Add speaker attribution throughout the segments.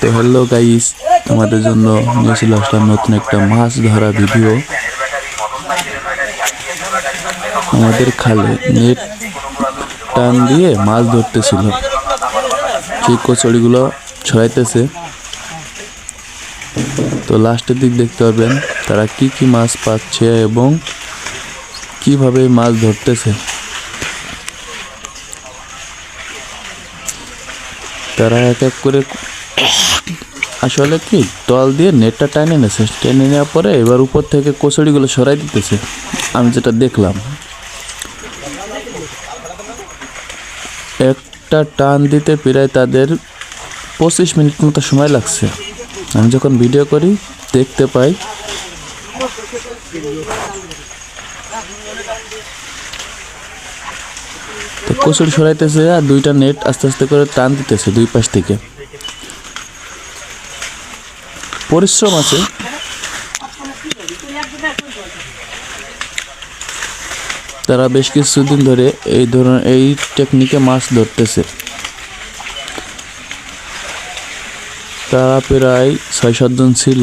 Speaker 1: তো hello guys তোমাদের জন্য নিয়ে আসলাম নতুন একটা মাছ ধরা ভিডিও আমাদের খালে নেট টান দিয়ে মাছ ধরতেছিল। সেই কচড়িগুলো ছড়াইতেছে। তো লাস্টের দিক দেখতে পারবেন, তারা কি কি মাছ পাচ্ছে এবং কীভাবে মাছ ধরতেছে। তারা এক এক করে আসলে কি তল দিয়ে নেটটা টেনে নেছে। টেনে নেওয়ার পরে এবার উপর থেকে কচুরিগুলো সরাই দিতেছে। আমি যেটা দেখলাম, একটা টান দিতে প্রায় তাদের পঁচিশ মিনিট মতো সময় লাগছে। আমি যখন ভিডিও করি, দেখতে পাই তো কচুরি সরাইতেছে আর দুইটা নেট আস্তে আস্তে করে টান দিতেছে দুই পাশ থেকে। পরিশ্রম আছে। তারা বেশ কিছুদিন ধরে এই ধরনের, এই টেকনিকে মাছ ধরতেছে। তারা প্রায় ছয় সাতজন ছিল।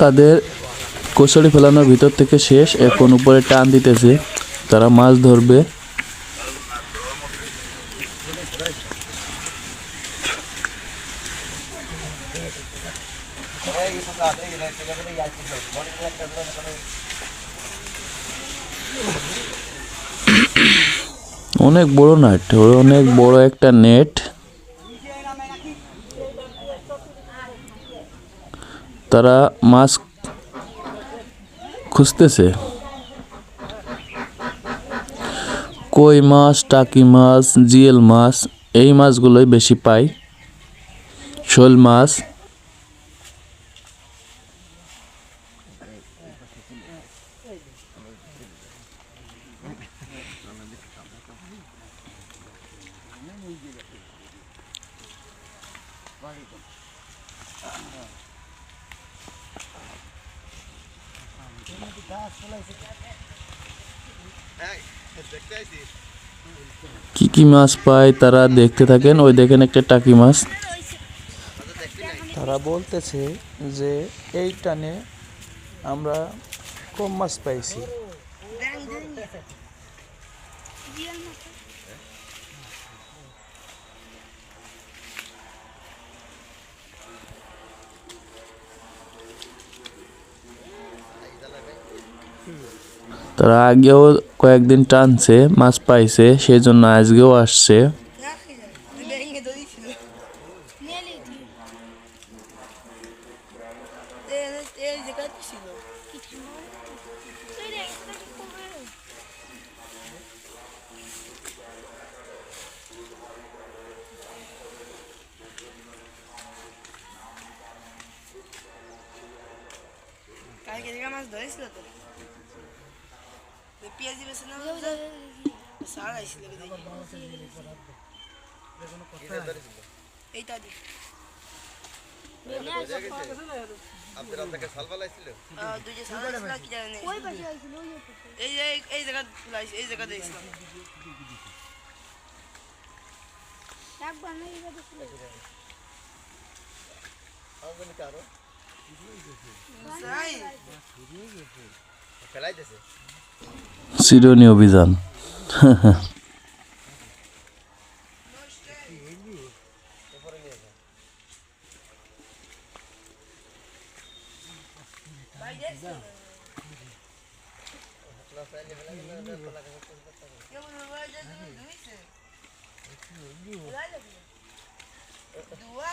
Speaker 1: তাদের কচুরি ফেলানোর ভিতর থেকে শেষ এখন উপরে টান দিতেছে। তারা মাছ ধরবে। অনেক বড় নেট অনেক বড় একটা নেট। তারা মাছ খুঁজতেছে। কই মাছ, টাকি মাছ, জিয়েল মাছ, এই মাছগুলোই বেশি পাই। শোল মাছ কি কি মাছ পায় তারা দেখতে থাকেন? ওই দেখেন একটা টাকি মাছ।
Speaker 2: তারা বলতেছে যে এই টানে আমরা কম মাছ পাইছি।
Speaker 1: তারা আগেও কয়েকদিন টানছে মাছ পাইছে সেই জন্য আজকেও আসছে।
Speaker 3: কালকে মাছ ধরেছিল তো? পেঁয়াজি বেছে না সারা আইছিল এইটা দি আইছিল কি
Speaker 4: ওই পাশে আইছিল
Speaker 3: এই এই- জায়গা এই জায়গা দিয়েছিলাম
Speaker 4: ডাকবা না এই কথা ছিল
Speaker 3: তাই
Speaker 1: সিডনি অভিযান
Speaker 3: কেমন হলো? এই যে ধুইছে। দুয়া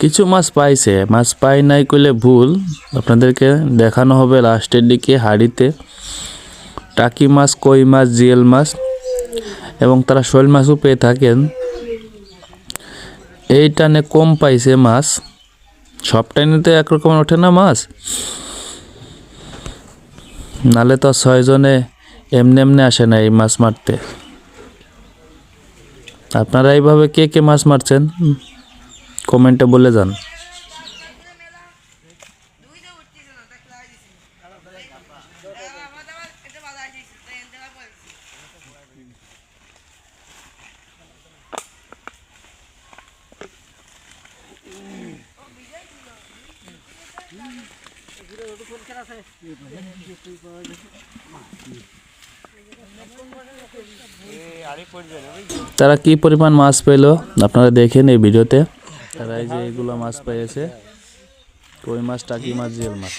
Speaker 1: কিছু মাছ পাইছে, মাছ পাই নাই কইলে ভুল। আপনাদেরকে দেখানো হবে লাস্টের দিকে হাড়িতে। টাকি মাছ, কই মাছ, জিয়েল মাছ এবং তারা শোল মাছও পেয়ে থাকেন। এই টানে কম পাইছে মাছ। সব টাইনেতে একরকম ওঠে না মাছ। নালে তো ছয়জনে এমনি এমনি আসে না এই মাছ মারতে। আপনারা এইভাবে কে কে মাছ মারছেন? কমেন্টে বলে যান। তারা কি পরিমাণ মাছ পেল? আপনারা দেখেন এই ভিডিওতে। তারা যে এগুলো মাছ পেয়েছে কই মাছ টাকি মাছ জেল মাছ।